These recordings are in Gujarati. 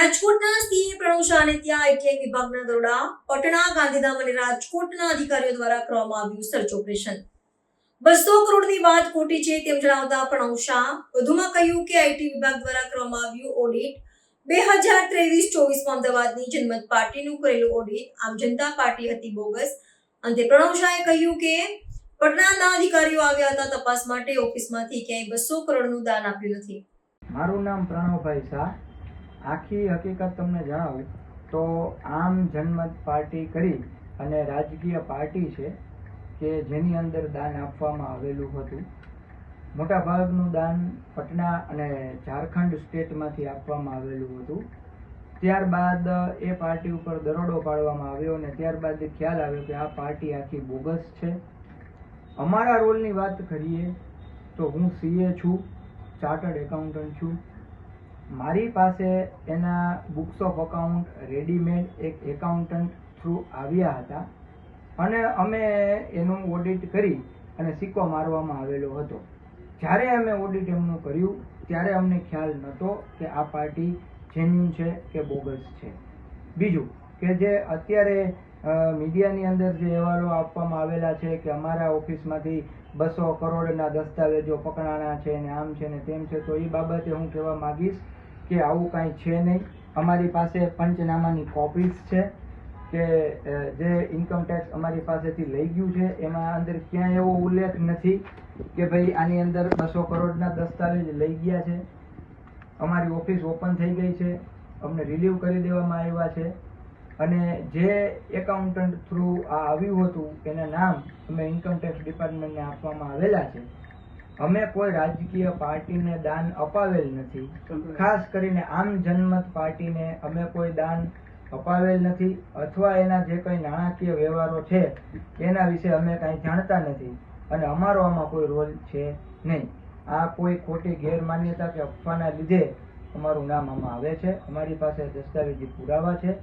રાજકોટના સીએ પ્રણવ શાહને ત્યાં વિભાગના દરોડા, પટણા, ગાંધીધામ અને રાજકોટના અધિકારીઓ દ્વારા કરવામાં આવ્યું સર્ચ ઓપરેશન. બસો કરોડની વાત ખોટી છે તેમ જણાવતા પ્રણવ શાહ વધુમાં કહ્યું કે આઈટી વિભાગ દ્વારા કરવામાં આવ્યું ઓડિટ બે હજાર ત્રેવીસ ચોવીસમાં અમદાવાદની જનમત પાર્ટીનું કરેલું ઓડિટ. આમ જનતા પાર્ટી હતી બોગસ. અંતે પ્રણવ શાહે કહ્યું કે પટનાના અધિકારીઓ આવ્યા હતા તપાસ માટે ઓફિસમાંથી ક્યાંય બસો કરોડનું દાન આપ્યું નથી. મારું નામ પ્રણવભાઈ શાહ. આખી હકીકત તમને જણાવે તો આમ જનમત પાર્ટી કરી અને રાજકીય પાર્ટી છે કે જેની અંદર દાન આપવામાં આવેલું હતું. મોટાભાગનું દાન પટના અને ઝારખંડ સ્ટેટમાંથી આપવામાં આવેલું હતું. ત્યારબાદ એ પાર્ટી ઉપર દરોડો પાડવામાં આવ્યો અને ત્યારબાદ ખ્યાલ આવ્યો કે આ પાર્ટી આખી બોગસ છે. અમારા રોલની વાત કરીએ તો હું સીએ છું, ચાર્ટર્ડ એકાઉન્ટન્ટ છું. મારી પાસે એના બુક્સ ઓફ અકાઉન્ટ રેડીમેડ એક એકાઉન્ટન્ટ થ્રુ આવ્યા હતા. અને અમે એનું ઓડિટ કરી અને સિક્કો મારવામાં આવેલો હતો. જ્યારે અમે ઓડિટ એમનું કર્યું, ત્યારે અમને ખ્યાલ નહોતો કે આ પાર્ટી જેન્યુન છે કે બોગસ છે. બીજું કે જે અત્યારે મીડિયાની અંદર જે અહેવાલો આપવામાં આવેલા છે કે અમારા ઓફિસમાંથી બસો કરોડના દસ્તાવેજો પકડાણા છે ને આમ છે ને તેમ છે, તો એ બાબતે હું કહેવા માંગીશ કે આવું કાંઈ છે નહીં. અમારી પાસે પંચનામાની કોપીઝ છે કે જે ઇન્કમ ટેક્સ અમારી પાસેથી લઈ ગયું છે, એમાં અંદર ક્યાંય એવો ઉલ્લેખ નથી કે ભાઈ આની અંદર બસો કરોડના દસ્તાવેજ લઈ ગયા છે. અમારી ઓફિસ ઓપન થઈ ગઈ છે. અમને રિલીવ કરી દેવામાં આવ્યા છે. અને જે એકાઉન્ટન્ટ થ્રુ આ આવ્યું હતું, એના નામ અમે ઇન્કમ ટેક્સ ડિપાર્ટમેન્ટને આપવામાં આવેલા છે. અમે કોઈ રાજકીય પાર્ટીને દાન અપાવેલ નથી. ખાસ કરીને આમ જનમત પાર્ટીને અમે કોઈ દાન અપાવેલ નથી અથવા એના જે કંઈ નાણાકીય વ્યવહારો છે, એના વિશે અમે કાંઈ જાણતા નથી અને અમારો આમાં કોઈ રોલ છે નહીં. આ કોઈ ખોટી ગેરમાન્યતા કે અફવાના લીધે અમારું નામ આમાં આવે છે. અમારી પાસે દસ્તાવેજી પુરાવા છે.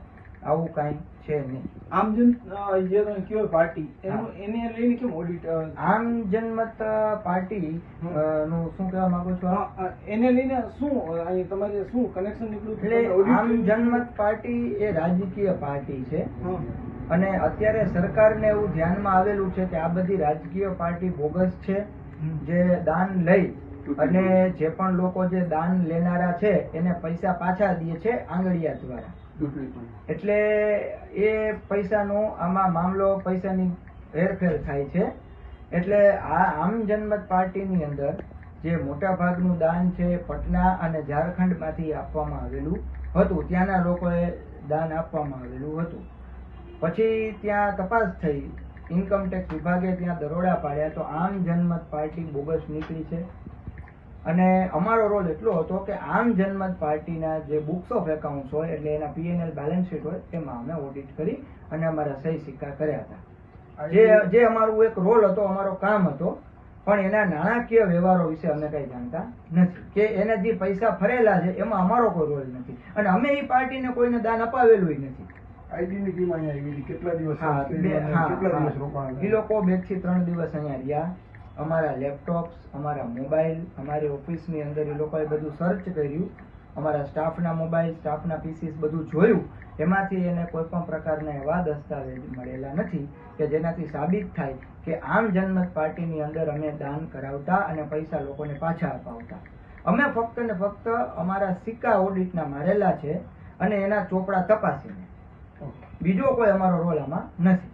આવું કાંઈ છે નહીં. આમ જન જે તમે કયો પાર્ટી એનું એને લઈને કેમ ઓડિટ આમ જનમત પાર્ટી નું શું કહેવા માંગો છો? એને લઈને શું અહીં તમારે શું કનેક્શન નીકળ્યું એટલે આમ જનમત પાર્ટી એ રાજકીય પાર્ટી છે. અને અત્યારે સરકારને એવું ધ્યાનમાં આવેલું છે કે આ બધી રાજકીય પાર્ટી બોગસ છે જે દાન લઈ અને જે પણ લોકો જે દાન લેનારા છે એને પૈસા પાછા દે છે આંગળિયા દ્વારા. એટલે એ પૈસાનો, આમાં મામલો પૈસાની હેરફેર થાય છે. એટલે આ આમ જનમત પાર્ટીની અંદર જે મોટા ભાગનું દાન છે પટના અને ઝારખંડમાંથી આપવામાં આવેલું હતું. ત્યાંના લોકોએ દાન આપવામાં આવેલું હતું. પછી ત્યાં તપાસ થઈ. ઇન્કમટેક્સ વિભાગે ત્યાં દરોડા પાડ્યા. તો આમ જનમત પાર્ટી બોગસ નીકળી છે. અને અમારો રોલ એટલો હતો કે આમ જનમત પાર્ટીના જે બુક્સ ઓફ એકાઉન્ટ્સ હોય એટલે એના પીએનએલ બેલેન્સ શીટ હોય તેમાં અમે ઓડિટ કરી અને અમારા સહી સિક્કા કર્યા હતા. જે જે અમારું એક રોલ હતો અમારો કામ હતો પણ એના નાણાકીય વ્યવહારો વિશે અમે કઈ જાણતા નથી. કે એને જે પૈસા ફરેલા છે એમાં અમારો કોઈ રોલ નથી. અને અમે એ પાર્ટીને કોઈને દાન અપાવેલું નથી. ID ની ટીમ અહીંયા આવી કેટલા દિવસ કેટલા રોકાણ એ લોકો બેથી ત્રણ દિવસ અહીંયા રહ્યા. અમારા લેપટોપ્સ અમારા મોબાઈલ અમારી ઓફિસની અંદર એ લોકોએ બધું સર્ચ કર્યું. અમારા સ્ટાફના મોબાઈલ સ્ટાફના પીસીસ બધું જોયું. એમાંથી એને કોઈ પણ પ્રકારના એવા દસ્તાવેજ મળેલા નથી કે જેનાથી સાબિત થાય કે આમ જનમત પાર્ટીની અંદર અમે દાન કરાવતા અને પૈસા લોકોને પાછા અપાવતા. અમે ફક્ત ને ફક્ત અમારા સિક્કા ઓડિટના મારેલા છે અને એના ચોપડા તપાસીને. બીજો કોઈ અમારો રોલ આમાં નથી.